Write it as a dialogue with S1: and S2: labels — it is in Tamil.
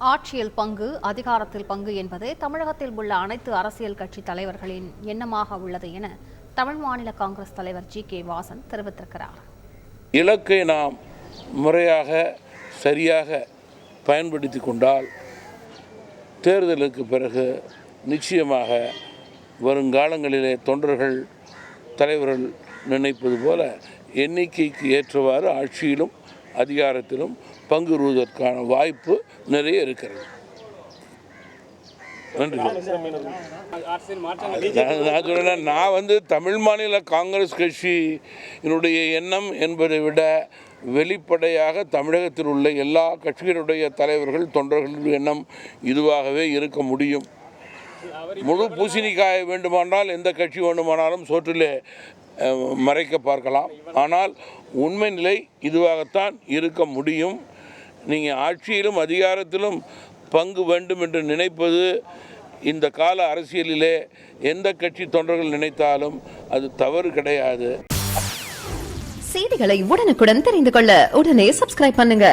S1: ஆட்சியில் பங்கு அதிகாரத்தில் பங்கு என்பதே தமிழகத்தில் உள்ள அனைத்து அரசியல் கட்சி தலைவர்களின் எண்ணமாக உள்ளது என தமிழ் மாநில காங்கிரஸ் தலைவர் ஜி. கே. வாசன் தெரிவித்திருக்கிறார்.
S2: இலக்கை நாம் முறையாக சரியாக பயன்படுத்தி கொண்டால் தேர்தலுக்கு பிறகு நிச்சயமாக வருங்காலங்களிலே தொண்டர்கள் தலைவர்கள் நினைப்பது போல எண்ணிக்கைக்கு ஏற்றவாறு ஆட்சியிலும் அதிகாரத்திலும் பங்குறுவதற்கான வாய்ப்பு நிறைய இருக்கிறது. நன்றி. நான் சொல்றேன் நான் வந்து தமிழ் மாநில காங்கிரஸ் கட்சியினுடைய எண்ணம் என்பதை விட வெளிப்படையாக தமிழகத்தில் உள்ள எல்லா கட்சிகளுடைய தலைவர்கள் தொண்டர்களுடைய எண்ணம் இதுவாகவே இருக்க முடியும். முழு பூசணிக்காய் வேண்டுமானால் எந்த கட்சி வேண்டுமானாலும் சோற்றிலே மறைக்க பார்க்கலாம். ஆனால் உண்மை நிலை இதுவாகத்தான் இருக்க முடியும். நீங்கள் ஆட்சியிலும் அதிகாரத்திலும் பங்கு வேண்டும் என்று நினைப்பது இந்த கால அரசியலிலே எந்த கட்சி தொண்டர்கள் நினைத்தாலும் அது தவறு கிடையாது.
S3: செய்திகளை உடனுக்குடன் தெரிந்து கொள்ள உடனே சப்ஸ்கிரைப் பண்ணுங்க.